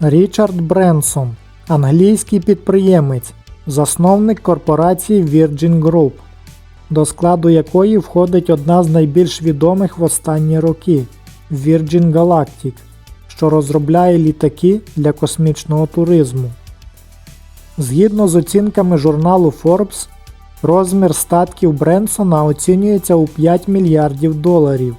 Річард Бренсон, англійський підприємець, засновник корпорації Virgin Group, до складу якої входить одна з найбільш відомих в останні роки Virgin Galactic, що розробляє літаки для космічного туризму. Згідно з оцінками журналу Forbes, розмір статків Бренсона оцінюється у 5 мільярдів доларів.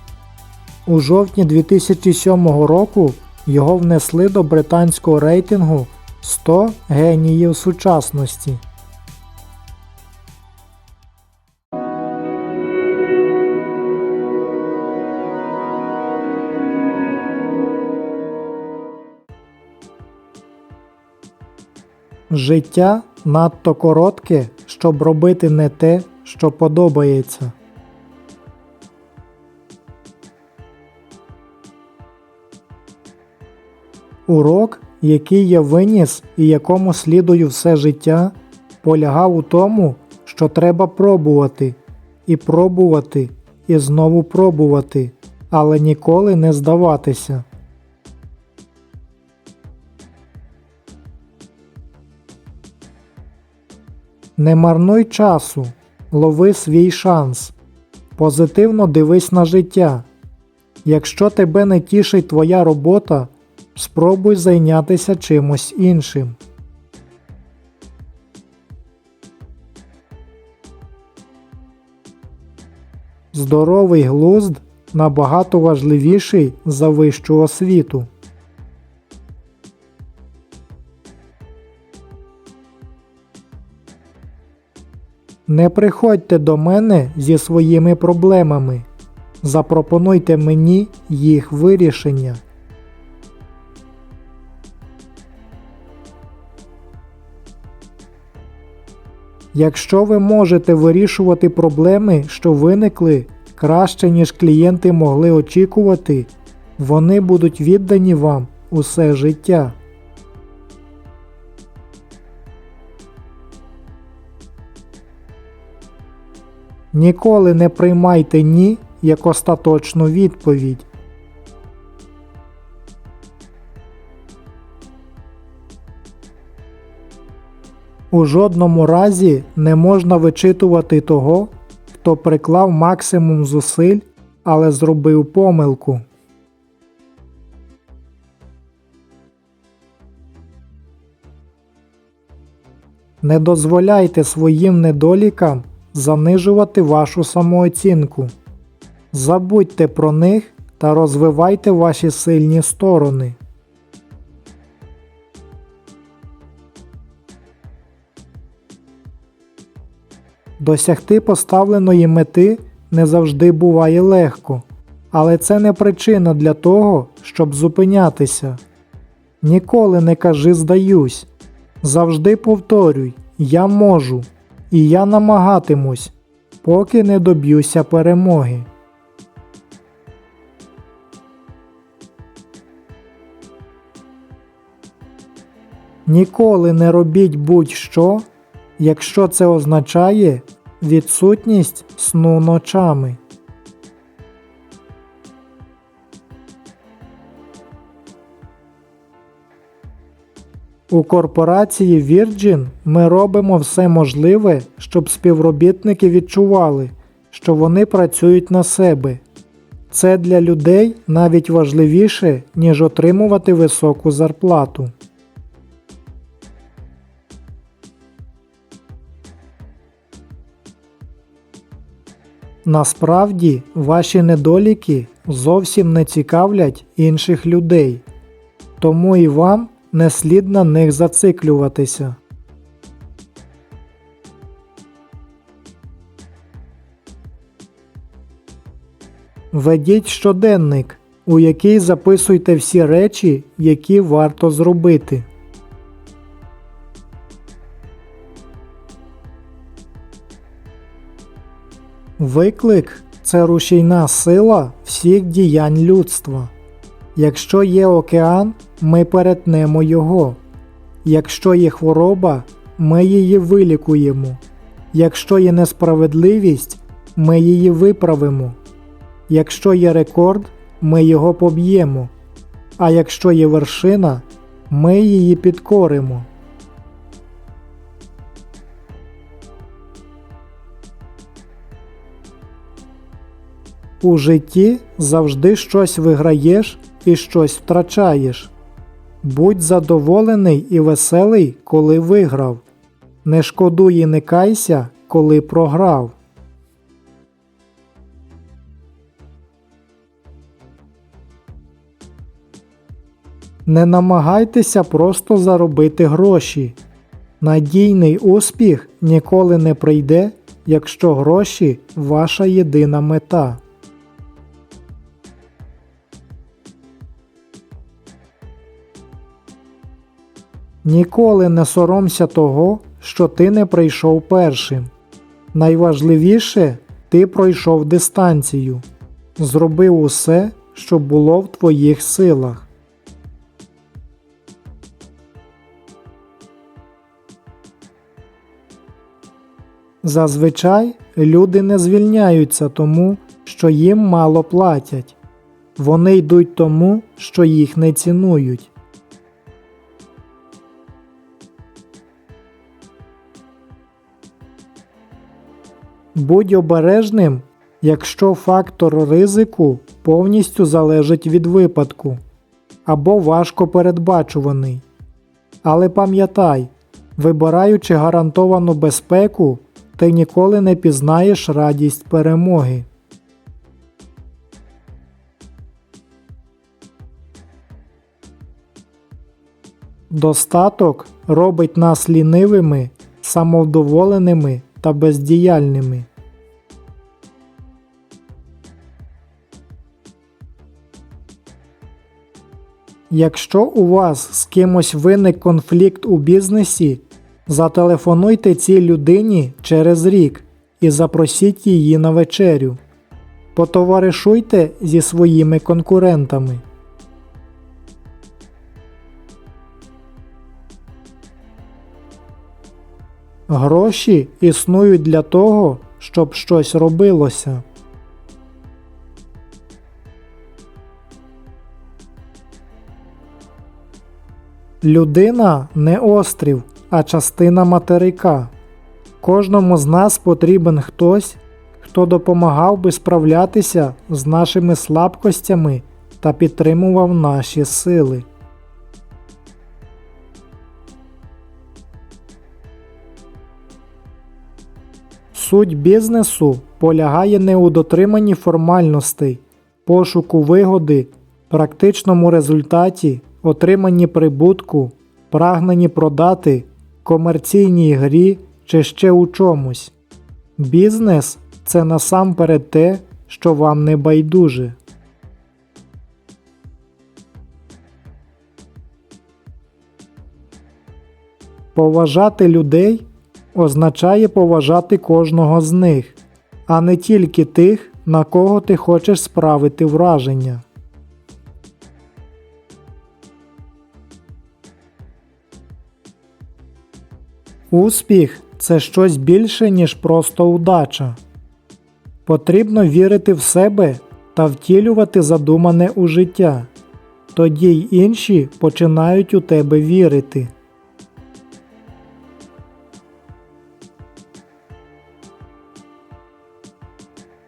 У жовтні 2007 року його внесли до британського рейтингу 100 геніїв сучасності. Життя надто коротке, щоб робити не те, що подобається. Урок, який я виніс і якому слідую все життя, полягав у тому, що треба пробувати, і пробувати, і знову пробувати, але ніколи не здаватися. Не марнуй часу, лови свій шанс. Позитивно дивись на життя. Якщо тебе не тішить твоя робота, спробуй зайнятися чимось іншим. Здоровий глузд набагато важливіший за вищу освіту. Не приходьте до мене зі своїми проблемами. Запропонуйте мені їх вирішення. Якщо ви можете вирішувати проблеми, що виникли, краще, ніж клієнти могли очікувати, вони будуть віддані вам усе життя. Ніколи не приймайте ні як остаточну відповідь. У жодному разі не можна вичитувати того, хто приклав максимум зусиль, але зробив помилку. Не дозволяйте своїм недолікам занижувати вашу самооцінку. Забудьте про них та розвивайте ваші сильні сторони. Досягти поставленої мети не завжди буває легко, але це не причина для того, щоб зупинятися. Ніколи не кажи здаюсь. Завжди повторюй Я можу і я намагатимусь, поки не доб'юся перемоги. Ніколи не робіть будь-що, якщо це означає відсутність сну ночами. У корпорації Virgin ми робимо все можливе, щоб співробітники відчували, що вони працюють на себе. Це для людей навіть важливіше, ніж отримувати високу зарплату. Насправді ваші недоліки зовсім не цікавлять інших людей, тому і вам не слід на них зациклюватися. Ведіть щоденник, у який записуйте всі речі, які варто зробити. Виклик це рушійна сила всіх діянь людства. Якщо є океан, ми перетнемо його. Якщо є хвороба, ми її вилікуємо. Якщо є несправедливість, ми її виправимо. Якщо є рекорд, ми його поб'ємо. А якщо є вершина, Ми її підкоримо. У житті завжди щось виграєш і щось втрачаєш. Будь задоволений і веселий, коли виграв. Не шкодуй і не кайся, коли програв. Не намагайтеся просто заробити гроші. Надійний успіх ніколи не прийде, якщо гроші ваша єдина мета. Ніколи не соромся того, що ти не прийшов першим. Найважливіше, ти пройшов дистанцію. Зробив усе, що було в твоїх силах. Зазвичай люди не звільняються тому, що їм мало платять. Вони йдуть тому, що їх не цінують. Будь обережним, якщо фактор ризику повністю залежить від випадку або важко передбачуваний. Але пам'ятай, вибираючи гарантовану безпеку, ти ніколи не пізнаєш радість перемоги. Достаток робить нас лінивими, самовдоволеними та бездіяльними. Якщо у вас з кимось виник конфлікт у бізнесі, зателефонуйте цій людині через рік і запросіть її на вечерю. Потоваришуйте зі своїми конкурентами. Гроші існують для того, щоб щось робилося. Людина не острів, а частина материка. Кожному з нас потрібен хтось, хто допомагав би справлятися з нашими слабкостями та підтримував наші сили. Суть бізнесу полягає не у дотриманні формальностей, пошуку вигоди, практичному результаті, отриманні прибутку, прагненні продати, комерційній грі чи ще у чомусь. Бізнес це насамперед те, що вам не байдуже. Поважати людей означає поважати кожного з них, а не тільки тих, на кого ти хочеш справити враження. Успіх це щось більше, ніж просто удача. Потрібно вірити в себе та втілювати задумане у життя. Тоді й інші починають у тебе вірити.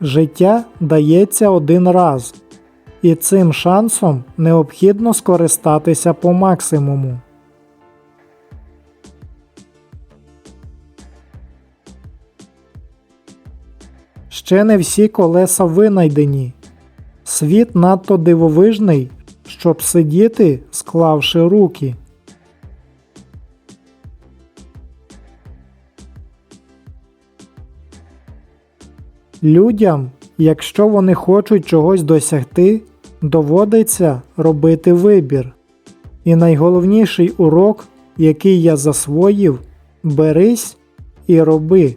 Життя дається один раз, і цим шансом необхідно скористатися по максимуму. Ще не всі колеса винайдені. Світ надто дивовижний, щоб сидіти, склавши руки. Людям, якщо вони хочуть чогось досягти, доводиться робити вибір. І найголовніший урок, який я засвоїв, берись і роби.